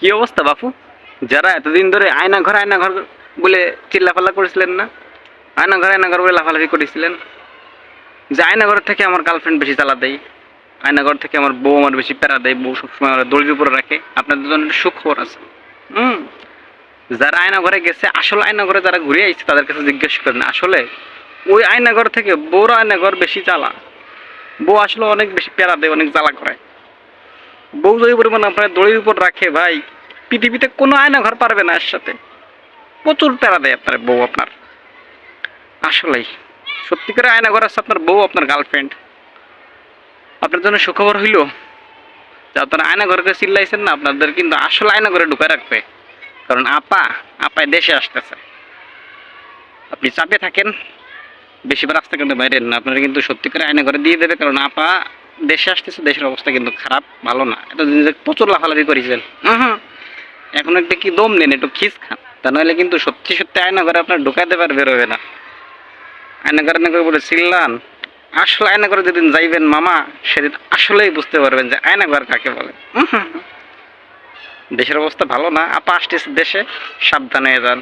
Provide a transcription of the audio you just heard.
কি অবস্থা বাপু? যারা এতদিন ধরে আয়না ঘর আয়না ঘর বলে চিল্লাফাল্লা করেছিলেন না? আয়না ঘর আয়না ঘর বলে লাফালাফি করেছিলেন? যে আয়না ঘর থেকে আমার গার্লফ্রেন্ড বেশি চালা দেয়, আয়না ঘর থেকে আমার বউ আমার বেশি প্যারা দেয়, বউ সবসময় আমার দড়ির উপরে রাখে, আপনাদের জন্য সুখবর আছে। হুম? যারা আয়না ঘরে গেছে, আসলে আয়না ঘরে যারা ঘুরে আইছে, তাদের কাছে জিজ্ঞেস করেন, আসলে ওই আয়না ঘর থেকে বউর আয়না ঘর বেশি চালা বউ আসলে অনেক বেশি প্যারা দেয়, অনেক জ্বালা করে। বউ যদি পরিমাণ আপনার দড়ির উপর রাখে ভাই, পৃথিবীতে কোনো আয়না ঘর পারবে না এর সাথে। প্রচুর প্যারা দেয় আপনার বউ আপনার। আসলেই সত্যি করে আয়না ঘর আছে আপনার বউ, আপনার গার্লফ্রেন্ড আপনার জন্য সুখবর হইল যে আপনারা আয়না ঘরকে চিল্লাইছেন না, আপনাদের কিন্তু আসলে আয়না ঘরে ঢুকে রাখবে। কারণ আপা আপায় দেশে আসতেছে। আপনি চাপে থাকেন, বেশিবার কিন্তু বাইরেন না, আপনারা কিন্তু সত্যি করে আয়না ঘরে দিয়ে দেবে, কারণ আপা দেশে আসতেছে দেশের অবস্থা কিন্তু খারাপ ভালো না। এতদিন যে প্রচুর লাফালাফি করেছেন। এখন একটা কি দম নেন একটু খিস খান। তা নাহলে কিন্তু সত্যি সত্যি আয়না ঘরে আপনার ঢুকাইতে পার বেরোবে না। আয়না ঘরে না করে বলে চিল্লান আসলে আয়না করে যেদিন যাইবেন মামা সেদিন আসলেই বুঝতে পারবেন যে আয়না ঘর কাকে বলে। দেশের অবস্থা ভালো না। আপা আসতেছে দেশে সাবধানে যান।